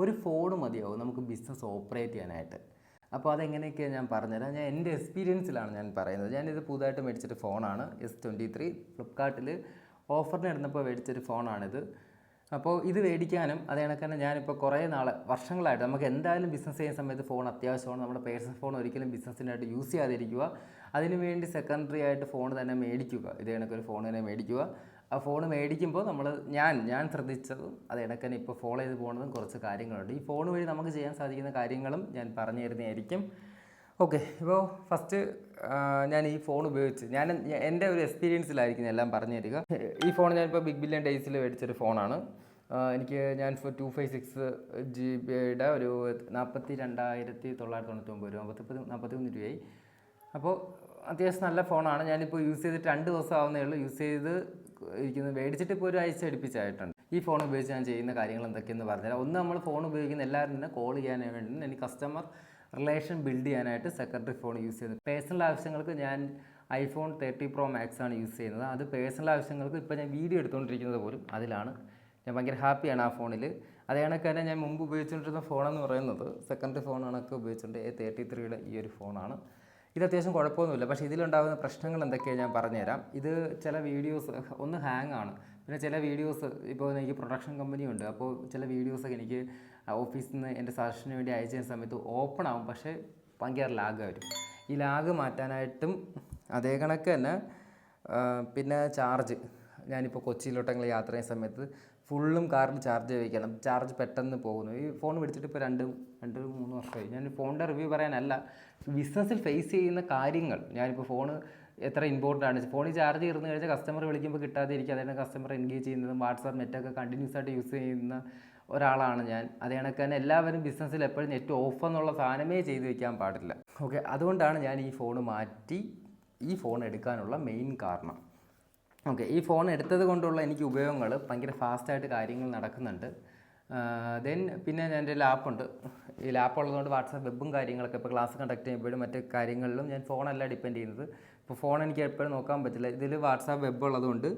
ഒരു ഫോൺ മതിയാവും. നമുക്ക് ബിസിനസ് ഓപ്പറേറ്റ് ചെയ്യാനായിട്ട്. അപ്പോൾ അതെങ്ങനെയൊക്കെയാണ് ഞാൻ പറഞ്ഞുതരാം. ഞാൻ എന്റെ എക്സ്പീരിയൻസിലാണ് ഞാൻ പറയുന്നത്. ഞാനിത് പുതുതായിട്ട് മേടിച്ചൊരു ഫോണാണ് എസ് ട്വന്റി ത്രീ ഫ്ലിപ്കാർട്ടിൽ ഓഫറിന് ഇടുന്നപ്പോൾ മേടിച്ചൊരു ഫോണാണിത് അപ്പോൾ ഇത് മേടിക്കാനും അത് കണക്ക് തന്നെ ഞാനിപ്പോൾ കുറേ നാൾ വർഷങ്ങളായിട്ട് നമുക്ക് എന്തായാലും ബിസിനസ് ചെയ്യുന്ന സമയത്ത് ഫോൺ അത്യാവശ്യമാണ്. നമ്മുടെ പേഴ്സൺ ഫോൺ ഒരിക്കലും ബിസിനസ്സിനായിട്ട് യൂസ് ചെയ്യാതിരിക്കുക. അതിന് വേണ്ടി സെക്കൻഡറി ആയിട്ട് ഫോൺ തന്നെ മേടിക്കുക. ഇതേ കണക്കൊരു ഫോൺ തന്നെ മേടിക്കുക. ആ ഫോൺ മേടിക്കുമ്പോൾ നമ്മൾ ഞാൻ ഞാൻ ശ്രദ്ധിച്ചതും അത് കണക്ക് തന്നെ ഇപ്പോൾ ഫോളോ ചെയ്ത് പോകുന്നതും കുറച്ച് കാര്യങ്ങളുണ്ട്. ഈ ഫോൺ വഴി നമുക്ക് ചെയ്യാൻ സാധിക്കുന്ന കാര്യങ്ങളും ഞാൻ പറഞ്ഞു തരുന്നതായിരിക്കും. ഓക്കെ ഇപ്പോൾ ഫസ്റ്റ് ഞാൻ ഈ ഫോൺ ഉപയോഗിച്ച് ഞാൻ എന്റെ ഒരു എക്സ്പീരിയൻസിലായിരിക്കും എല്ലാം പറഞ്ഞു തരിക. ഈ ഫോൺ ഞാനിപ്പോൾ ബിഗ് ബില്യൺ ഡേയ്സിൽ മേടിച്ചൊരു ഫോണാണ് എനിക്ക് ഞാൻ ടു ഫൈവ് സിക്സ് ജി ബിയുടെ ഒരു നാൽപ്പത്തി രണ്ടായിരത്തി തൊള്ളായിരത്തി തൊണ്ണൂറ്റി ഒമ്പത് രൂപ നാൽപ്പത്തി നാൽപ്പത്തി മൂന്ന് രൂപയായി. അപ്പോൾ അത്യാവശ്യം നല്ല ഫോണാണ്. ഞാനിപ്പോൾ യൂസ് ചെയ്തിട്ട് രണ്ട് ദിവസം ആവുന്നേ ഉള്ളൂ. യൂസ് ചെയ്ത് ഇരിക്കുന്നത്. മേടിച്ചിട്ട് ഇപ്പോൾ ഒരു ആഴ്ച അടുപ്പിച്ചായിട്ടുണ്ട്. ഈ ഫോൺ ഉപയോഗിച്ച് ഞാൻ ചെയ്യുന്ന കാര്യങ്ങൾ എന്തൊക്കെയെന്ന് പറഞ്ഞാൽ ഒന്ന് നമ്മൾ ഫോൺ ഉപയോഗിക്കുന്ന എല്ലാവരും തന്നെ കോൾ ചെയ്യാൻ വേണ്ടി എനിക്ക് കസ്റ്റമർ റിലേഷൻ ബിൽഡ് ചെയ്യാനായിട്ട് സെക്രട്ടറി ഫോൺ യൂസ് ചെയ്യുന്നത്. പേഴ്സണൽ ആവശ്യങ്ങൾക്ക് ഞാൻ ഐഫോൺ തേർട്ടി പ്രോ മാക്സ് ആണ് യൂസ് ചെയ്യുന്നത്. അത് പേഴ്സണൽ ആവശ്യങ്ങൾക്ക് ഇപ്പോൾ ഞാൻ വീഡിയോ എടുത്തുകൊണ്ടിരിക്കുന്നത് പോലും അതിലാണ്. ഞാൻ ഭയങ്കര ഹാപ്പിയാണ് ആ ഫോണിൽ അതേ തന്നെ ഞാൻ മുമ്പ് ഉപയോഗിച്ചുകൊണ്ടിരുന്ന ഫോണെന്ന് പറയുന്നത് സെക്കൻഡറി ഫോണാണൊക്കെ ഉപയോഗിച്ചിട്ടുണ്ട് എ തേർട്ടി ത്രീയുടെ ഈ ഒരു ഫോണാണ് ഇത് അത്യാവശ്യം കുഴപ്പമൊന്നുമില്ല. പക്ഷേ ഇതിലുണ്ടാകുന്ന പ്രശ്നങ്ങൾ എന്തൊക്കെയാണ് ഞാൻ പറഞ്ഞുതരാം. ഇത് ചില വീഡിയോസ് ഒന്ന് ഹാങ് ആണ്. പിന്നെ ചില വീഡിയോസ് ഇപ്പോൾ എനിക്ക് പ്രൊഡക്ഷൻ കമ്പനി ഉണ്ട്. അപ്പോൾ ചില വീഡിയോസൊക്കെ എനിക്ക് ഓഫീസിൽ നിന്ന് എന്റെ സജഷന് വേണ്ടി അയച്ചു സമയത്ത് ഓപ്പൺ ആവും. പക്ഷേ ഭയങ്കര ലാഗ് വരും ഈ ലാഗ് മാറ്റാനായിട്ടും അതേ കണക്ക് തന്നെ പിന്നെ ചാർജ് ഞാനിപ്പോൾ കൊച്ചിയിലോട്ടെങ്കിലും യാത്ര ചെയ്യുന്ന സമയത്ത് ഫുള്ളും കാറിൽ ചാർജ് വയ്ക്കണം ചാർജ് പെട്ടെന്ന് പോകുന്നു. ഈ ഫോൺ മേടിച്ചിട്ട് ഇപ്പോൾ രണ്ട് രണ്ട് മൂന്ന് വർഷമായി. ഞാൻ ഫോണിന്റെ റിവ്യൂ പറയാനല്ല. ബിസിനസ്സിൽ ഫേസ് ചെയ്യുന്ന കാര്യങ്ങൾ. ഞാനിപ്പോൾ ഫോൺ എത്ര ഇമ്പോർട്ടന്റ് ആണ്. ഫോണിൽ ചാർജ് തീർന്നു കഴിഞ്ഞാൽ കസ്റ്റമർ വിളിക്കുമ്പോൾ കിട്ടാതെ ഇരിക്കുക അതായത് കസ്റ്റമർ എൻഗേജ് ചെയ്യുന്നതും വാട്സാപ്പ് നെറ്റൊക്കെ കണ്ടിന്യൂസ് ആയിട്ട് യൂസ് ചെയ്യുന്ന ഒരാളാണ് ഞാൻ. അത് കണക്ക് തന്നെ എല്ലാവരും ബിസിനസ്സിൽ എപ്പോഴും നെറ്റ് ഓഫ് എന്നുള്ള സാധനമേ ചെയ്ത് വെക്കാൻ പാടില്ല. ഓക്കെ അതുകൊണ്ടാണ് ഞാൻ ഈ ഫോൺ മാറ്റി ഈ ഫോൺ എടുക്കാനുള്ള മെയിൻ കാരണം. ഓക്കെ ഈ ഫോൺ എടുത്തത് കൊണ്ടുള്ള എനിക്ക് ഉപയോഗങ്ങൾ ഭയങ്കര ഫാസ്റ്റായിട്ട് കാര്യങ്ങൾ നടക്കുന്നുണ്ട്. ദെൻ പിന്നെ എന്റെ ലാപ്പുണ്ട് ഈ ലാപ്പ് ഉള്ളതുകൊണ്ട് വാട്സാപ്പ് വെബും കാര്യങ്ങളൊക്കെ ഇപ്പോൾ ക്ലാസ് കണ്ടക്ട് ചെയ്യുമ്പോഴും മറ്റ് കാര്യങ്ങളിലും ഞാൻ ഫോണല്ല ഡിപ്പെൻഡ് ചെയ്യുന്നത്. ഇപ്പോൾ ഫോൺ എനിക്ക് എപ്പോഴും നോക്കാൻ പറ്റില്ല. ഇതിൽ വാട്സാപ്പ് വെബ് ഉള്ളതുകൊണ്ട്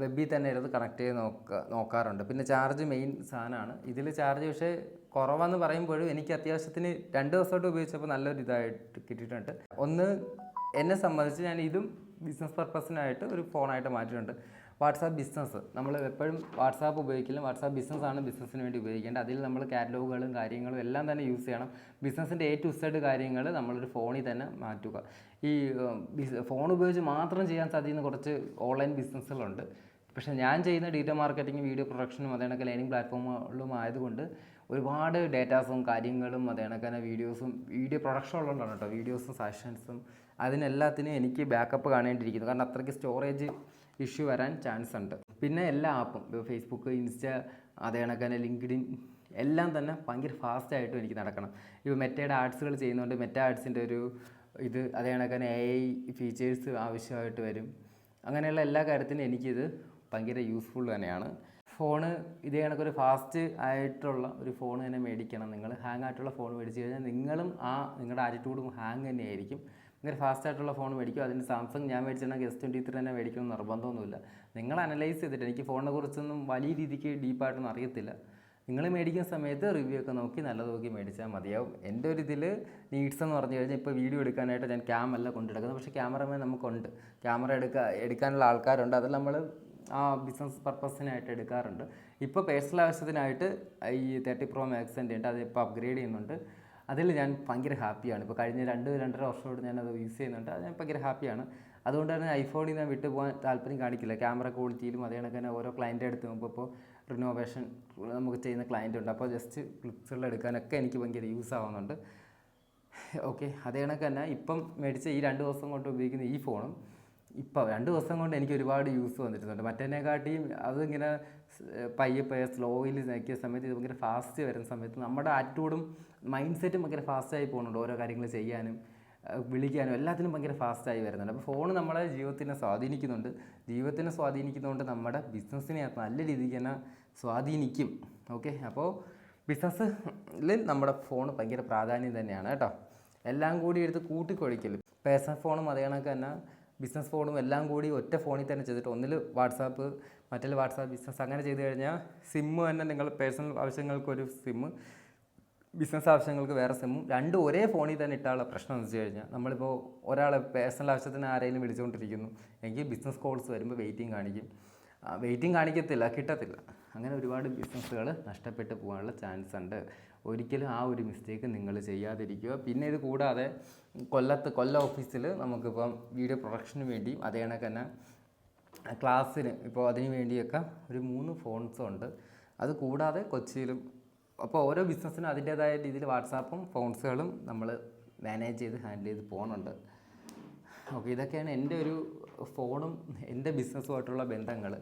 വെബിൽ തന്നെ ഇരുന്ന് കണക്ട് ചെയ്ത് നോക്ക നോക്കാറുണ്ട്. പിന്നെ ചാർജ് മെയിൻ സാധനമാണ് ഇതിൽ ചാർജ് പക്ഷേ കുറവെന്ന് പറയുമ്പോഴും എനിക്ക് അത്യാവശ്യത്തിന് രണ്ട് ദിവസമായിട്ട് ഉപയോഗിച്ചപ്പോൾ നല്ലൊരു ഇതായിട്ട് കിട്ടിയിട്ടുണ്ട്. ഒന്ന് എന്നെ സംബന്ധിച്ച് ഞാൻ ഇതും ബിസിനസ് പർപ്പസിനായിട്ട് ഒരു ഫോണായിട്ട് മാറ്റിയിട്ടുണ്ട്. വാട്സാപ്പ് ബിസിനസ് നമ്മൾ എപ്പോഴും വാട്സാപ്പ് ഉപയോഗിക്കില്ല വാട്സാപ്പ് ബിസിനസ്സാണ് ബിസിനസ്സിന് വേണ്ടി ഉപയോഗിക്കേണ്ടത്. അതിൽ നമ്മൾ കാറ്റലോഗുകളും കാര്യങ്ങളും എല്ലാം തന്നെ യൂസ് ചെയ്യണം. ബിസിനസ്സിന്റെ എ ടു സെഡ് കാര്യങ്ങൾ നമ്മളൊരു ഫോണിൽ തന്നെ മാറ്റുക. ഈ ഫോൺ ഉപയോഗിച്ച് മാത്രം ചെയ്യാൻ സാധിക്കുന്ന കുറച്ച് ഓൺലൈൻ ബിസിനസ്സുകളുണ്ട്. പക്ഷേ ഞാൻ ചെയ്യുന്ന ഡേറ്റ മാർക്കറ്റിംഗ് വീഡിയോ പ്രൊഡക്ഷനും അതേ കണക്ക് ലേണിംഗ് പ്ലാറ്റ്ഫോമുകളും ആയതുകൊണ്ട് ഒരുപാട് ഡേറ്റാസും കാര്യങ്ങളും അതേ വീഡിയോസും വീഡിയോ പ്രൊഡക്ഷൻ ഉള്ളതുകൊണ്ടാണ് കേട്ടോ. വീഡിയോസും സെഷൻസും അതിനെല്ലാത്തിനും എനിക്ക് ബാക്കപ്പ് കാണേണ്ടിയിരിക്കുന്നു കാരണം അത്രയ്ക്ക് സ്റ്റോറേജ് ഇഷ്യൂ വരാൻ ചാൻസ് ഉണ്ട്. പിന്നെ എല്ലാ ആപ്പും ഫേസ്ബുക്ക് ഇൻസ്റ്റ അതേ കണക്ക് തന്നെ ലിങ്ക്ഡിൻ എല്ലാം തന്നെ ഭയങ്കര ഫാസ്റ്റായിട്ടും എനിക്ക് നടക്കണം. ഇപ്പോൾ മെറ്റയുടെ ആർട്സുകൾ ചെയ്യുന്നതുകൊണ്ട് മെറ്റ ആർട്സിന്റെ ഒരു ഇത് അതേ കണക്ക് തന്നെ എ ഐ ഫീച്ചേഴ്സ് ആവശ്യമായിട്ട് വരും. അങ്ങനെയുള്ള എല്ലാ കാര്യത്തിനും എനിക്കിത് ഭയങ്കര യൂസ്ഫുൾ തന്നെയാണ്. ഫോണ് ഇതേ കണക്കൊരു ഫാസ്റ്റ് ആയിട്ടുള്ള ഒരു ഫോൺ തന്നെ മേടിക്കണം. നിങ്ങൾ ഹാങ് ആയിട്ടുള്ള ഫോൺ മേടിച്ച് കഴിഞ്ഞാൽ നിങ്ങളും ആ നിങ്ങളുടെ ആറ്റിറ്റ്യൂഡും ഹാങ് തന്നെയായിരിക്കും. ഭയങ്കര ഫാസ്റ്റ് ആയിട്ടുള്ള ഫോൺ മേടിക്കും. അതിന് സാംസങ് ഞാൻ മേടിച്ചിട്ടുണ്ടെങ്കിൽ എസ് ട്വന്റി ത്രീ തന്നെ മേടിക്കണം നിർബന്ധമൊന്നുമില്ല. നിങ്ങൾ അനലൈസ് ചെയ്തിട്ട് എനിക്ക് ഫോണിനെ കുറിച്ചൊന്നും വലിയ രീതിക്ക് ഡീപ്പായിട്ടൊന്നും അറിയത്തില്ല. നിങ്ങൾ മേടിക്കുന്ന സമയത്ത് റിവ്യൂ ഒക്കെ നോക്കി നല്ലത് നോക്കി മേടിച്ചാൽ മതിയാവും. എന്റെ ഒരു ഇതിൽ നീഡ്സ് എന്ന് പറഞ്ഞു കഴിഞ്ഞാൽ ഇപ്പോൾ വീഡിയോ എടുക്കാനായിട്ട് ഞാൻ ക്യാം അല്ല കൊണ്ടെടുക്കുന്നത് പക്ഷേ ക്യാമറമാൻ നമുക്കുണ്ട്. ക്യാമറ എടുക്കാൻ എടുക്കാനുള്ള ആൾക്കാരുണ്ട്. അത് നമ്മൾ ആ ബിസിനസ് പർപ്പസിനായിട്ട് എടുക്കാറുണ്ട്. ഇപ്പോൾ പേഴ്സണൽ ആവശ്യത്തിനായിട്ട് ഈ തേർട്ടി പ്രോ മാക്സിന്റെ ഉണ്ട്. അത് ഇപ്പോൾ അപ്ഗ്രേഡ് ചെയ്യുന്നുണ്ട്. അതിൽ ഞാൻ ഭയങ്കര ഹാപ്പിയാണ്. ഇപ്പോൾ കഴിഞ്ഞ രണ്ട് രണ്ടര വർഷമായിട്ട് ഞാൻ അത് യൂസ് ചെയ്യുന്നുണ്ട്. അത് ഞാൻ ഭയങ്കര ഹാപ്പിയാണ്. അതുകൊണ്ട് തന്നെ ഐഫോണിൽ ഞാൻ വിട്ടു പോകാൻ താല്പര്യം കാണിക്കില്ല. ക്യാമറ ക്വാളിറ്റിയിലും അതേ കണക്ക് തന്നെ ഓരോ ക്ലയന്റ് എടുത്ത് നോക്കുമ്പോൾ ഇപ്പോൾ റിനോവേഷൻ നമുക്ക് ചെയ്യുന്ന ക്ലയന്റ് ഉണ്ട്. അപ്പോൾ ജസ്റ്റ് ക്ലിപ്സുകൾ എടുക്കാനൊക്കെ എനിക്ക് ഭയങ്കര യൂസ് ആവുന്നുണ്ട്. ഓക്കെ അതേ കണക്ക് തന്നെ ഇപ്പം മേടിച്ച ഈ രണ്ട് ദിവസം കൊണ്ട് ഉപയോഗിക്കുന്ന ഈ ഫോണും ഇപ്പോൾ രണ്ട് ദിവസം കൊണ്ട് എനിക്ക് ഒരുപാട് യൂസ് വന്നിട്ടുണ്ട്. മറ്റേനെക്കാട്ടിയും അതിങ്ങനെ പയ്യെ പയ്യെ സ്ലോയിൽ നോക്കിയ സമയത്ത് ഇത് ഭയങ്കര ഫാസ്റ്റ് വരുന്ന സമയത്ത് നമ്മുടെ ആറ്റിറ്റ്യൂഡും മൈൻഡ് സെറ്റും ഭയങ്കര ഫാസ്റ്റായി പോകുന്നുണ്ട് ഓരോ കാര്യങ്ങൾ ചെയ്യാനും വിളിക്കാനും എല്ലാത്തിനും ഭയങ്കര ഫാസ്റ്റായി വരുന്നുണ്ട്. അപ്പോൾ ഫോൺ നമ്മളെ ജീവിതത്തിനെ സ്വാധീനിക്കുന്നുണ്ട്. ജീവിതത്തിനെ സ്വാധീനിക്കുന്നതുകൊണ്ട് നമ്മുടെ ബിസിനസ്സിനെ നല്ല രീതിക്ക് തന്നെ സ്വാധീനിക്കും. ഓക്കെ അപ്പോൾ ബിസിനസ്സിൽ നമ്മുടെ ഫോൺ ഭയങ്കര പ്രാധാന്യം തന്നെയാണ് കേട്ടോ. എല്ലാം കൂടി എടുത്ത് കൂട്ടിക്കൊഴിക്കൽ പേഴ്സണൽ ഫോണും അതേ കണക്ക് തന്നെ ബിസിനസ് ഫോണും എല്ലാം കൂടി ഒറ്റ ഫോണിൽ തന്നെ ചെയ്തിട്ട് ഒന്നിൽ വാട്സാപ്പ് മറ്റേ വാട്സാപ്പ് ബിസിനസ് അങ്ങനെ ചെയ്ത് കഴിഞ്ഞാൽ സിമ്മ് തന്നെ നിങ്ങൾ പേഴ്സണൽ ആവശ്യങ്ങൾക്ക് ഒരു സിമ്മ് ബിസിനസ് ആവശ്യങ്ങൾക്ക് വേറെ സിമ്മും രണ്ടും ഒരേ ഫോണിൽ തന്നെ ഇട്ടാനുള്ള പ്രശ്നം എന്ന് വെച്ച് കഴിഞ്ഞാൽ നമ്മളിപ്പോൾ ഒരാളെ പേഴ്സണൽ ആവശ്യത്തിന് ആരെങ്കിലും വിളിച്ചുകൊണ്ടിരിക്കുന്നു എങ്കിൽ ബിസിനസ് കോൾസ് വരുമ്പോൾ വെയിറ്റിംഗ് കാണിക്കും. വെയിറ്റിംഗ് കാണിക്കത്തില്ല കിട്ടത്തില്ല. അങ്ങനെ ഒരുപാട് ബിസിനസ്സുകൾ നഷ്ടപ്പെട്ടു പോകാനുള്ള ചാൻസ് ഉണ്ട്. ഒരിക്കലും ആ ഒരു മിസ്റ്റേക്ക് നിങ്ങൾ ചെയ്യാതിരിക്കുക. പിന്നെ ഇത് കൂടാതെ കൊല്ലത്ത് കൊല്ല ഓഫീസിൽ നമുക്കിപ്പം വീഡിയോ പ്രൊഡക്ഷന് വേണ്ടിയും അതേ കണക്ക് തന്നെ ക്ലാസ്സിന് ഇപ്പോൾ അതിന് വേണ്ടിയൊക്കെ ഒരു മൂന്ന് ഫോൺസും ഉണ്ട്. അത് കൂടാതെ കൊച്ചിയിലും അപ്പോൾ ഓരോ ബിസിനസ്സിനും അതിന്റേതായ രീതിയിൽ വാട്സാപ്പും ഫോൺസുകളും നമ്മൾ മാനേജ് ചെയ്ത് ഹാൻഡിൽ ചെയ്ത് പോകുന്നുണ്ട് ഓക്കെ ഇതൊക്കെയാണ് എന്റെ ഒരു ഫോണും എന്റെ ബിസിനസ്സുമായിട്ടുള്ള ബന്ധങ്ങൾ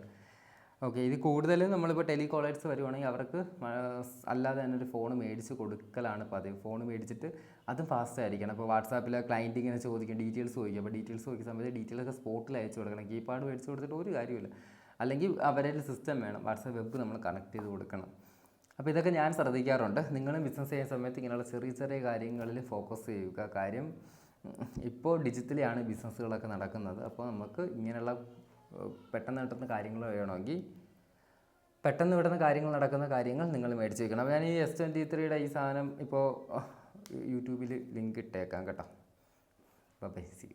ഓക്കെ ഇത് കൂടുതൽ നമ്മളിപ്പോൾ ടെലികോളേഴ്സ് വരുവാണെങ്കിൽ അവർക്ക് അല്ലാതെ തന്നെ ഒരു ഫോൺ മേടിച്ച് കൊടുക്കലാണ് പതിവ്. ഫോൺ മേടിച്ചിട്ട് അതും ഫാസ്റ്റ് ആയിരിക്കണം. അപ്പോൾ വാട്സാപ്പിൽ ക്ലയന്റ് ഇങ്ങനെ ചോദിക്കും ഡീറ്റെയിൽസ് ചോദിക്കും. അപ്പോൾ ഡീറ്റെയിൽസ് ചോദിക്കുന്ന സമയത്ത് ഡീറ്റെയിൽസ് സ്പോട്ടിൽ അയച്ചു കൊടുക്കണം. കീപാഡ് മേടിച്ച് കൊടുത്തിട്ട് ഒരു കാര്യമില്ല അല്ലെങ്കിൽ അവരുടെ സിസ്റ്റം വേണം. വാട്സാപ്പ് വെബ് നമ്മൾ കണക്ട് ചെയ്ത് കൊടുക്കണം. അപ്പോൾ ഇതൊക്കെ ഞാൻ ശ്രദ്ധിക്കാറുണ്ട്. നിങ്ങളും ബിസിനസ് ചെയ്യുന്ന സമയത്ത് ഇങ്ങനെയുള്ള ചെറിയ ചെറിയ കാര്യങ്ങളിൽ ഫോക്കസ് ചെയ്യുക. കാര്യം ഇപ്പോൾ ഡിജിറ്റലിയാണ് ബിസിനസ്സുകളൊക്കെ നടക്കുന്നത്. അപ്പോൾ നമുക്ക് ഇങ്ങനെയുള്ള പെട്ടെന്ന് കിട്ടുന്ന കാര്യങ്ങൾ വേണമെങ്കിൽ പെട്ടെന്ന് വിടുന്ന കാര്യങ്ങൾ നടക്കുന്ന കാര്യങ്ങൾ നിങ്ങൾ മേടിച്ച് വയ്ക്കണം ഞാൻ ഈ എസ് ട്വന്റി ത്രീയുടെ ഈ സാധനം ഇപ്പോൾ യൂട്യൂബിൽ ലിങ്ക് ഇട്ടേക്കാം കേട്ടോ. അപ്പോൾ ബൈ സി